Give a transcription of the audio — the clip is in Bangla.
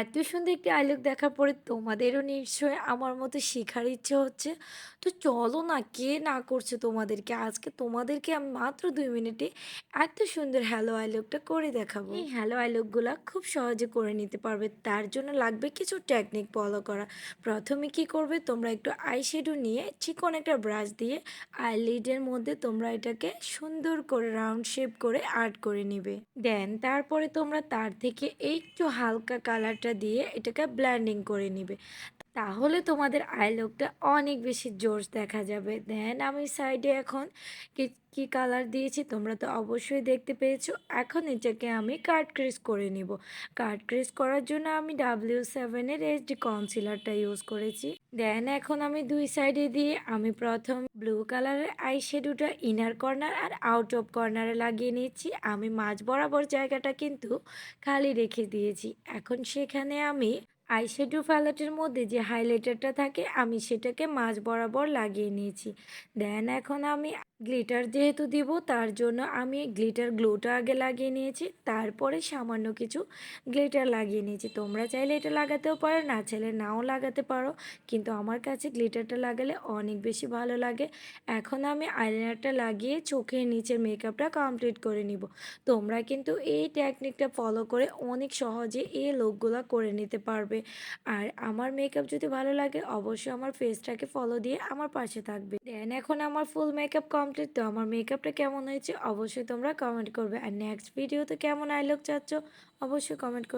এত সুন্দর একটি আই লুক দেখার পরে তোমাদেরও নিশ্চয়ই আমার মতো শেখার ইচ্ছে হচ্ছে। তো চলো না, কে না করছে তোমাদেরকে? আজকে তোমাদেরকে আমি মাত্র দুই মিনিটে এত সুন্দর হ্যালো আই লুকটা করে দেখাবো। এই হ্যালো আই লুকগুলা খুব সহজে করে নিতে পারবে। তার জন্য লাগবে কিছু টেকনিক ফলো করা। প্রথমে কি করবে? তোমরা একটু আইশ্যাডো নিয়ে চিকন একটা ব্রাশ দিয়ে আইলিডের মধ্যে তোমরা এটাকে সুন্দর করে রাউন্ড শেপ করে আর্ট করে নিবে। দেন তারপরে তোমরা তার থেকে একটু হালকা কালারটা দিয়ে এটাকে ব্ল্যান্ডিং করে নিবে। তাহলে তোমাদের আই লুকটা অনেক বেশি জোর দেখা যাবে। দেন আমি সাইডে এখন কি, কি কালার দিয়েছি তোমরা তো অবশ্যই দেখতে পেয়েছ। এখন এটাকে আমি কাট ক্রিস করে নিব। কাট ক্রিস করার জন্য আমি ডাব্লিউ সেভেনের এইচ ডি কনসিলারটা ইউজ করেছি। দেন এখন আমি দুই সাইডে দিয়ে আমি প্রথম ব্লু কালারের আই শেডুটা ইনার কর্নার আর আউট অফ কর্নারে লাগিয়ে নিচ্ছি। আমি মাঝ বরাবর জায়গাটা কিন্তু খালি রেখে দিয়েছি। এখন সেখানে আমি আইশ্যাডো প্যালেটের মধ্যে যে হাইলাইটারটা থাকে আমি সেটাকে মাঝ বরাবর লাগিয়ে নিয়েছি। দেন এখন আমি গ্লিটার যেহেতু দিব তার জন্য আমি গ্লিটার গ্লোটা আগে লাগিয়ে নিয়েছি। তারপরে সামান্য কিছু গ্লিটার লাগিয়ে নিয়েছি। তোমরা চাইলে এটা লাগাতেও পারো, না চাইলে নাও লাগাতে পারো। কিন্তু আমার কাছে গ্লিটারটা লাগালে অনেক বেশি ভালো লাগে। এখন আমি আইলাইনারটা লাগিয়ে চোখের নিচের মেকআপটা কমপ্লিট করে নিব। তোমরা কিন্তু এই টেকনিকটা ফলো করে অনেক সহজে এই লোকগুলো করে নিতে পারবে। আর আমার মেকআপ যদি ভালো লাগে, অবশ্যই আমার পেজটাকে ফলো দিয়ে আমার পাশে থাকবে। দেন এখন আমার ফুল মেকআপ কমপ্লিট। তো আমার মেকআপটা কেমন হয়েছে, অবশ্যই তোমরা কমেন্ট করবে। আর নেক্সট ভিডিও ভিডিওতে কেমন আইলুক চাচ্ছ, অবশ্যই কমেন্ট করবে।